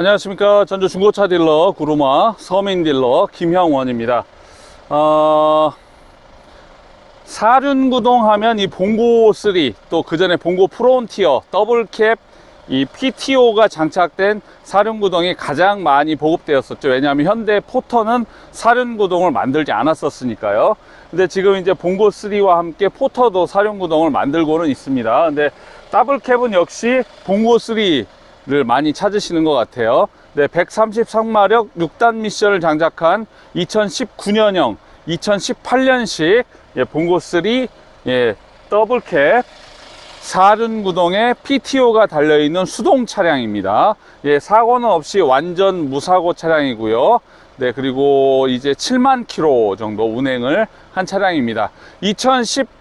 안녕하십니까. 전주 중고차 딜러 구루마 서민 딜러 김형원입니다. 어, 사륜구동 하면 이 봉고 3 또 그 전에 봉고 프론티어 더블캡 이 PTO가 장착된 사륜구동이 가장 많이 보급되었었죠. 왜냐하면 현대 포터는 사륜구동을 만들지 않았었으니까요. 근데 지금 이제 봉고 3와 함께 포터도 사륜구동을 만들고는 있습니다. 근데 더블캡은 역시 봉고 3 를 많이 찾으시는 것 같아요. 네, 133마력 6단 미션을 장착한 2019년형, 2018년식 예, 봉고 3 예, 더블캡 사륜 구동에 PTO가 달려있는 수동 차량입니다. 예, 사고는 없이 완전 무사고 차량이고요. 네, 그리고 이제 7만 킬로 정도 운행을 한 차량입니다.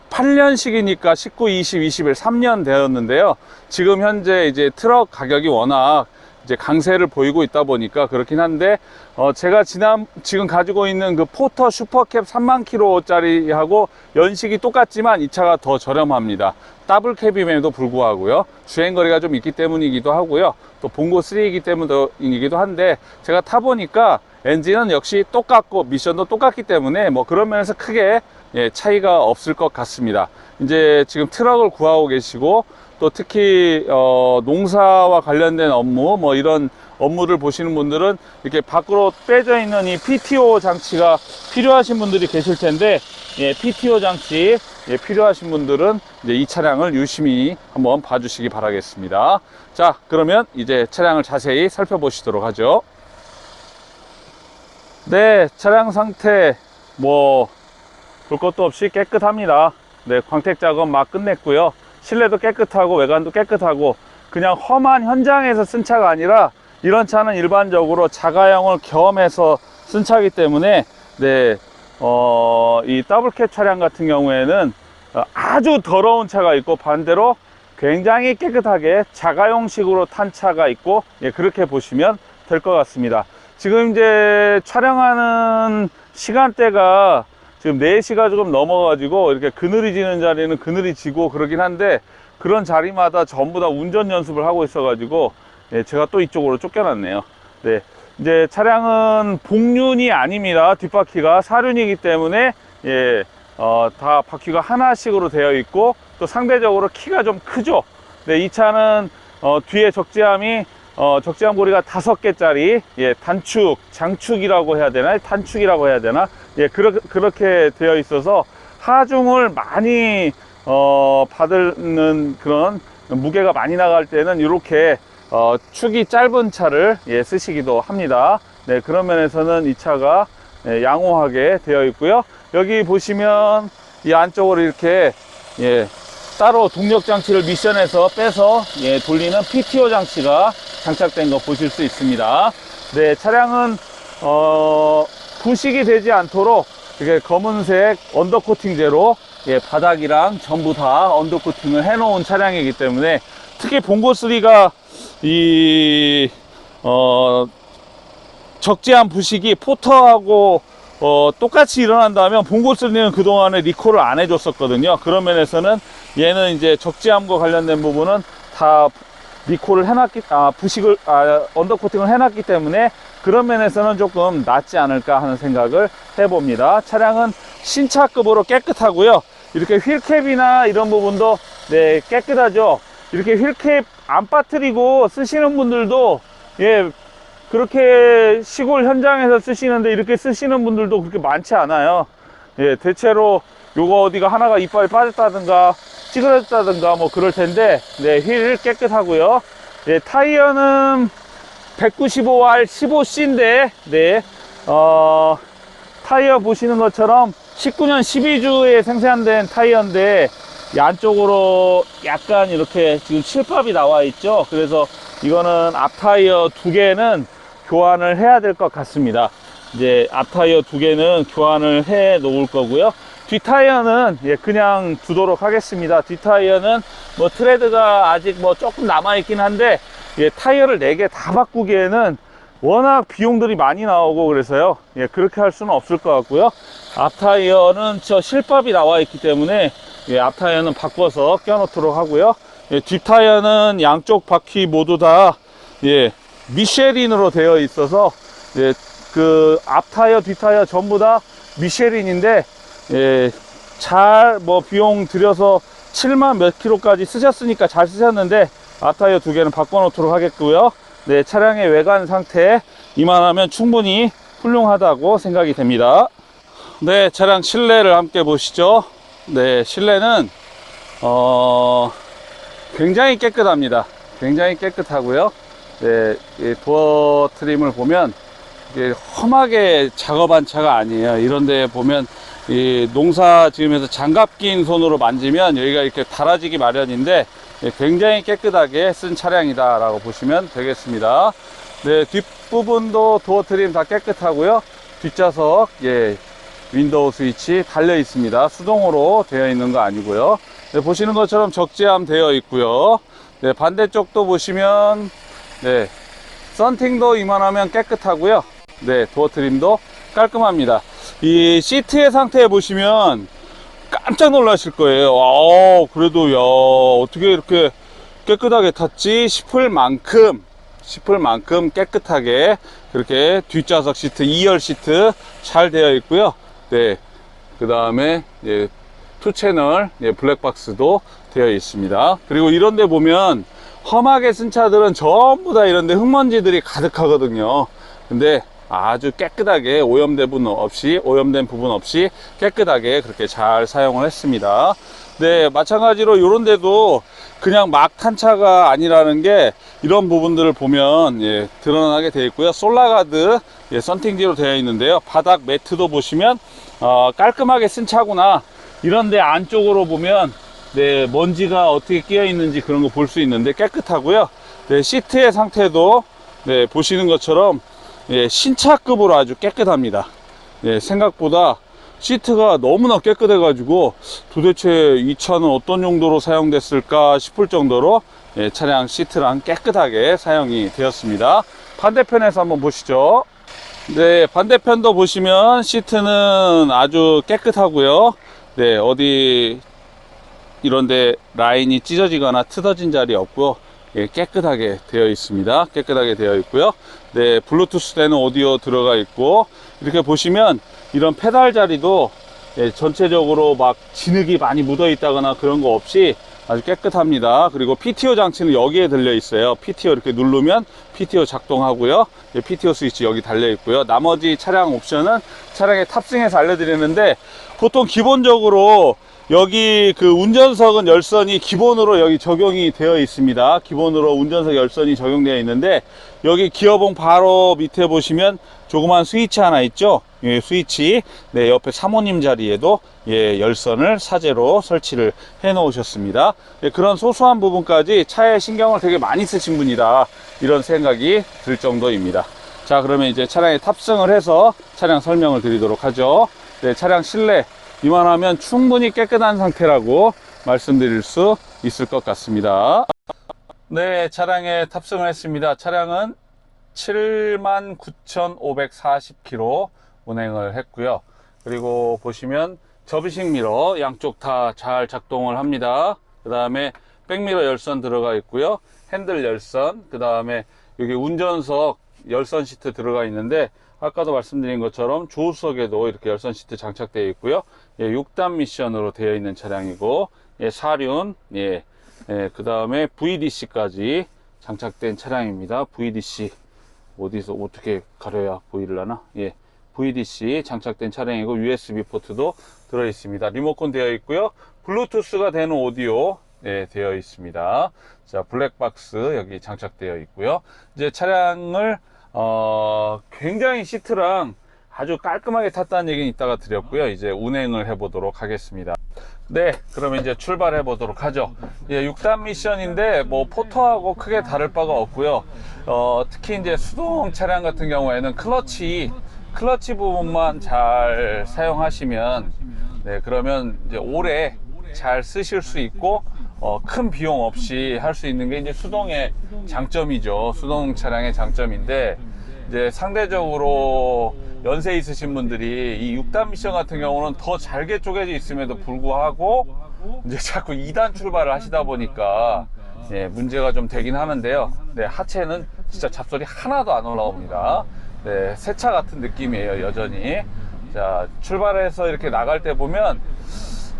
2018년식이니까 19, 20, 21, 3년 되었는데요. 지금 현재 이제 트럭 가격이 워낙 이제 강세를 보이고 있다 보니까 그렇긴 한데 어 제가 지난 지금 가지고 있는 그 포터 슈퍼캡 3만 킬로짜리하고 연식이 똑같지만 이 차가 더 저렴합니다. 더블 캡임에도 불구하고요. 주행 거리가 좀 있기 때문이기도 하고요. 또 봉고 3이기 때문이기도 한데 제가 타 보니까 엔진은 역시 똑같고 미션도 똑같기 때문에 뭐 그런 면에서 크게 예, 차이가 없을 것 같습니다. 이제 지금 트럭을 구하고 계시고 또 특히 어, 농사와 관련된 업무 뭐 이런 업무를 보시는 분들은 이렇게 밖으로 빼져 있는 이 PTO 장치가 필요하신 분들이 계실 텐데 예, PTO 장치 예, 필요하신 분들은 이제 이 차량을 유심히 한번 봐주시기 바라겠습니다. 자, 그러면 이제 차량을 자세히 살펴보시도록 하죠. 네, 차량 상태 뭐 볼 것도 없이 깨끗합니다. 네, 광택 작업 막 끝냈고요. 실내도 깨끗하고 외관도 깨끗하고 그냥 험한 현장에서 쓴 차가 아니라 이런 차는 일반적으로 자가용을 겸해서 쓴 차이기 때문에 네, 어, 이 더블캡 차량 같은 경우에는 어, 아주 더러운 차가 있고 반대로 굉장히 깨끗하게 자가용식으로 탄 차가 있고 예, 그렇게 보시면 될 것 같습니다. 지금 이제 촬영하는 시간대가 지금 4시가 조금 넘어가지고 이렇게 그늘이 지는 자리는 그늘이 지고 그러긴 한데 그런 자리마다 전부 다 운전 연습을 하고 있어 가지고 예, 제가 또 이쪽으로 쫓겨났네요. 네. 이제 차량은 복륜이 아닙니다. 뒷바퀴가 사륜이기 때문에 예, 어, 다 바퀴가 하나씩으로 되어 있고 또 상대적으로 키가 좀 크죠. 네, 이 차는 어, 뒤에 적재함이 어, 적재함 고리가 다섯 개짜리 예, 단축, 장축이라고 해야 되나? 단축이라고 해야 되나? 예, 그러, 그렇게 되어 있어서 하중을 많이 어, 받는 그런 무게가 많이 나갈 때는 이렇게 어, 축이 짧은 차를 예, 쓰시기도 합니다. 네, 그런 면에서는 이 차가 예, 양호하게 되어 있고요. 여기 보시면 이 안쪽으로 이렇게 예, 따로 동력 장치를 미션에서 빼서 예, 돌리는 PTO 장치가 장착된 거 보실 수 있습니다. 네, 차량은 어, 부식이 되지 않도록 이렇게 검은색 언더코팅제로 예, 바닥이랑 전부 다 언더코팅을 해놓은 차량이기 때문에 특히 봉고 3가 이 어, 적재한 부식이 포터하고 어, 똑같이 일어난다면 봉고 3는 그동안에 리콜을 안 해줬었거든요. 그런 면에서는 얘는 이제 적재함과 관련된 부분은 다 리콜을 해놨기, 아, 부식을, 아, 언더코팅을 해놨기 때문에 그런 면에서는 조금 낫지 않을까 하는 생각을 해봅니다. 차량은 신차급으로 깨끗하고요. 이렇게 휠캡이나 이런 부분도 네, 깨끗하죠. 이렇게 휠캡 안 빠뜨리고 쓰시는 분들도 예, 그렇게 시골 현장에서 쓰시는데 이렇게 쓰시는 분들도 그렇게 많지 않아요. 예, 대체로 요거 어디가 하나가 이빨이 빠졌다든가 찌그러졌다든가 뭐 그럴 텐데 네, 휠 깨끗하고요. 예, 타이어는 195R 15C인데 네, 어, 타이어 보시는 것처럼 19년 12주에 생산된 타이어인데 이 안쪽으로 약간 이렇게 지금 실밥이 나와 있죠. 그래서 이거는 앞 타이어 두 개는 교환을 해야 될 것 같습니다. 이제 앞 타이어 두 개는 교환을 해 놓을 거고요. 뒷 타이어는 예, 그냥 두도록 하겠습니다. 뒷 타이어는 뭐 트레드가 아직 뭐 조금 남아 있긴 한데 예, 타이어를 네개다 바꾸기에는 워낙 비용들이 많이 나오고 그래서요. 예, 그렇게 할 수는 없을 것 같고요. 앞 타이어는 저 실밥이 나와 있기 때문에 예, 앞 타이어는 바꿔서 껴놓도록 하고요. 예, 뒷 타이어는 양쪽 바퀴 모두 다 예, 미쉐린으로 되어 있어서 예, 그 앞타이어 뒷타이어 전부 다 미쉐린인데 예, 잘 뭐 비용 들여서 7만 몇 킬로까지 쓰셨으니까 잘 쓰셨는데 앞타이어 두 개는 바꿔놓도록 하겠고요. 네 차량의 외관 상태 이만하면 충분히 훌륭하다고 생각이 됩니다. 네 차량 실내를 함께 보시죠. 네 실내는 어 굉장히 깨끗합니다. 굉장히 깨끗하고요. 네, 이 도어 트림을 보면 험하게 작업한 차가 아니에요. 이런데 보면 이 농사 지으면서 장갑 낀 손으로 만지면 여기가 이렇게 달아지기 마련인데 예, 굉장히 깨끗하게 쓴 차량이다 라고 보시면 되겠습니다. 네, 뒷부분도 도어 트림 다 깨끗하고요. 뒷좌석 예, 윈도우 스위치 달려 있습니다. 수동으로 되어 있는 거 아니고요. 네, 보시는 것처럼 적재함 되어 있고요. 네, 반대쪽도 보시면 네, 썬팅도 이만하면 깨끗하고요. 네, 도어 트림도 깔끔합니다. 이 시트의 상태 보시면 깜짝 놀라실 거예요. 아, 그래도 야, 어떻게 이렇게 깨끗하게 탔지 싶을 만큼 싶을 만큼 깨끗하게 그렇게 뒷좌석 시트 2열 시트 잘 되어 있고요. 네. 그다음에 예, 투 채널 예, 블랙박스도 되어 있습니다. 그리고 이런 데 보면 험하게 쓴 차들은 전부 다 이런 데 흙먼지들이 가득하거든요. 근데 아주 깨끗하게 오염된 부분 없이 오염된 부분 없이 깨끗하게 그렇게 잘 사용을 했습니다. 네, 마찬가지로 이런 데도 그냥 막 탄 차가 아니라는 게 이런 부분들을 보면 예, 드러나게 되어 있고요. 솔라가드 예, 썬팅지로 되어 있는데요. 바닥 매트도 보시면 어, 깔끔하게 쓴 차구나. 이런데 안쪽으로 보면 네, 먼지가 어떻게 끼어 있는지 그런 거 볼 수 있는데 깨끗하고요. 네, 시트의 상태도 네, 보시는 것처럼 예, 신차급으로 아주 깨끗합니다. 예, 생각보다 시트가 너무나 깨끗해 가지고 도대체 이 차는 어떤 용도로 사용됐을까 싶을 정도로 예, 차량 시트랑 깨끗하게 사용이 되었습니다. 반대편에서 한번 보시죠. 네, 반대편도 보시면 시트는 아주 깨끗하고요. 네, 어디 이런데 라인이 찢어지거나 트어진 자리 없고 예, 깨끗하게 되어 있습니다. 깨끗하게 되어 있고요. 네, 블루투스 되는 오디오 들어가 있고 이렇게 보시면 이런 페달 자리도 예, 전체적으로 막 진흙이 많이 묻어 있다거나 그런 거 없이 아주 깨끗합니다. 그리고 PTO 장치는 여기에 들려 있어요. PTO 이렇게 누르면 PTO 작동하고요. 예, PTO 스위치 여기 달려 있고요. 나머지 차량 옵션은 차량에 탑승해서 알려드리는데 보통 기본적으로 여기 그 운전석은 열선이 기본으로 여기 적용이 되어 있습니다. 기본으로 운전석 열선이 적용되어 있는데 여기 기어봉 바로 밑에 보시면 조그만 스위치 하나 있죠. 예, 스위치. 네, 옆에 사모님 자리에도 예, 열선을 사제로 설치를 해 놓으셨습니다. 예, 그런 소소한 부분까지 차에 신경을 되게 많이 쓰신 분이다. 이런 생각이 들 정도입니다. 자, 그러면 이제 차량에 탑승을 해서 차량 설명을 드리도록 하죠. 네, 차량 실내 이만하면 충분히 깨끗한 상태라고 말씀드릴 수 있을 것 같습니다. 네, 차량에 탑승을 했습니다. 차량은 79,540km 운행을 했고요. 그리고 보시면 접이식 미러 양쪽 다 잘 작동을 합니다. 그 다음에 백미러 열선 들어가 있고요. 핸들 열선, 그 다음에 여기 운전석 열선 시트 들어가 있는데 아까도 말씀드린 것처럼 조수석에도 이렇게 열선 시트 장착되어 있고요. 예, 6단 미션으로 되어 있는 차량이고 예, 사륜, 예, 예, 그 다음에 VDC까지 장착된 차량입니다. VDC 어디서 어떻게 가려야 보이려나? 예, VDC 장착된 차량이고 USB 포트도 들어 있습니다. 리모컨 되어 있고요. 블루투스가 되는 오디오 예, 되어 있습니다. 자, 블랙박스 여기 장착되어 있고요. 이제 차량을 어, 굉장히 시트랑 아주 깔끔하게 탔다는 얘기는 이따가 드렸고요. 이제 운행을 해 보도록 하겠습니다. 네, 그러면 이제 출발해 보도록 하죠. 예, 6단 미션인데 뭐 포터하고 크게 다를 바가 없고요. 어, 특히 이제 수동 차량 같은 경우에는 클러치 클러치 부분만 잘 사용하시면 네, 그러면 이제 오래 잘 쓰실 수 있고 어, 큰 비용 없이 할 수 있는 게 이제 수동의 장점이죠. 수동 차량의 장점인데 이제 상대적으로 연세 있으신 분들이 이 6단 미션 같은 경우는 더 잘게 쪼개져 있음에도 불구하고 이제 자꾸 2단 출발을 하시다 보니까 예, 문제가 좀 되긴 하는데요. 네, 하체는 진짜 잡소리 하나도 안 올라옵니다. 네, 새 차 같은 느낌이에요, 여전히. 자, 출발해서 이렇게 나갈 때 보면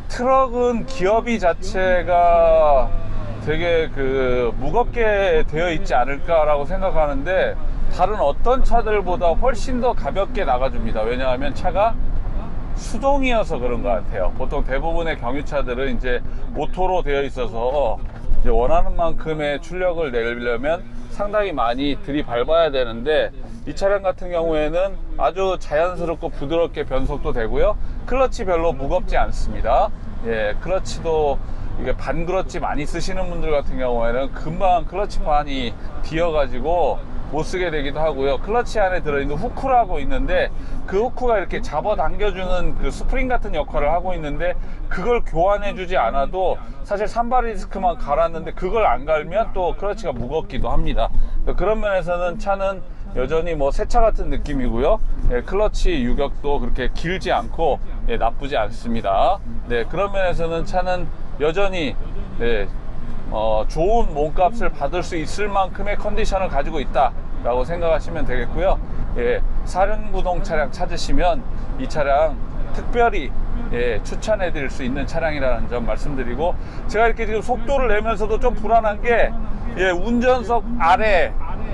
트럭은 기어비 자체가 되게 그 무겁게 되어 있지 않을까라고 생각하는데 다른 어떤 차들보다 훨씬 더 가볍게 나가줍니다. 왜냐하면 차가 수동이어서 그런 것 같아요. 보통 대부분의 경유차들은 이제 오토로 되어 있어서 이제 원하는 만큼의 출력을 내려면 상당히 많이 들이밟아야 되는데 이 차량 같은 경우에는 아주 자연스럽고 부드럽게 변속도 되고요. 클러치 별로 무겁지 않습니다. 예, 클러치도 이게 반클러치 많이 쓰시는 분들 같은 경우에는 금방 클러치판이 비어 가지고 못 쓰게 되기도 하고요. 클러치 안에 들어있는 후크라고 있는데 그 후크가 이렇게 잡아 당겨주는 그 스프링 같은 역할을 하고 있는데 그걸 교환해 주지 않아도 사실 산발 디스크만 갈았는데 그걸 안 갈면 또 클러치가 무겁기도 합니다. 그런 면에서는 차는 여전히 뭐 새 차 같은 느낌이고요. 예, 클러치 유격도 그렇게 길지 않고 예, 나쁘지 않습니다. 네, 그런 면에서는 차는 여전히 네, 어, 좋은 몸값을 받을 수 있을 만큼의 컨디션을 가지고 있다 라고 생각하시면 되겠고요. 예, 사륜구동 차량 찾으시면 이 차량 특별히 예, 추천해 드릴 수 있는 차량이라는 점 말씀드리고 제가 이렇게 지금 속도를 내면서도 좀 불안한 게 예, 운전석 아래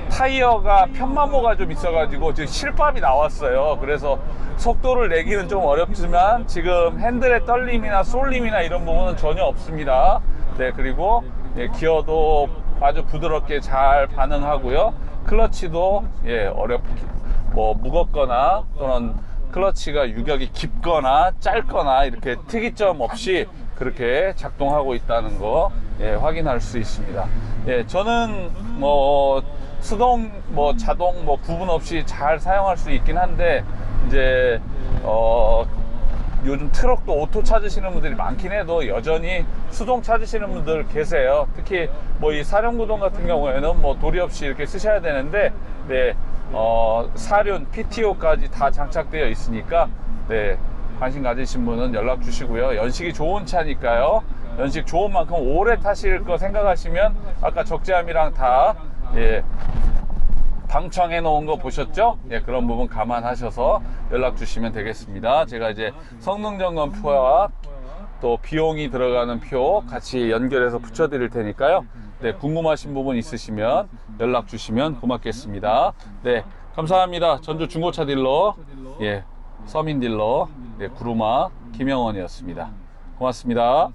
타이어가 편마모가 좀 있어가지고 지금 실밥이 나왔어요. 그래서 속도를 내기는 좀 어렵지만 지금 핸들의 떨림이나 쏠림이나 이런 부분은 전혀 없습니다. 네, 그리고 예, 기어도 아주 부드럽게 잘 반응하고요. 클러치도 예, 어렵 뭐 무겁거나 또는 클러치가 유격이 깊거나 짧거나 이렇게 특이점 없이 그렇게 작동하고 있다는 거 예, 확인할 수 있습니다. 예, 저는 뭐 수동 뭐 자동 뭐 구분 없이 잘 사용할 수 있긴 한데 이제 어 요즘 트럭도 오토 찾으시는 분들이 많긴 해도 여전히 수동 찾으시는 분들 계세요. 특히 뭐 이 사륜구동 같은 경우에는 뭐 도리 없이 이렇게 쓰셔야 되는데, 네, 어, 사륜, PTO까지 다 장착되어 있으니까, 네, 관심 가지신 분은 연락 주시고요. 연식이 좋은 차니까요. 연식 좋은 만큼 오래 타실 거 생각하시면 아까 적재함이랑 다, 예, 방청해 놓은 거 보셨죠? 예, 그런 부분 감안하셔서 연락 주시면 되겠습니다. 제가 이제 성능 점검 표와 또 비용이 들어가는 표 같이 연결해서 붙여 드릴 테니까요. 네, 궁금하신 부분 있으시면 연락 주시면 고맙겠습니다. 네, 감사합니다. 전주 중고차 딜러, 예, 서민 딜러, 예, 구루마 김영원이었습니다. 고맙습니다.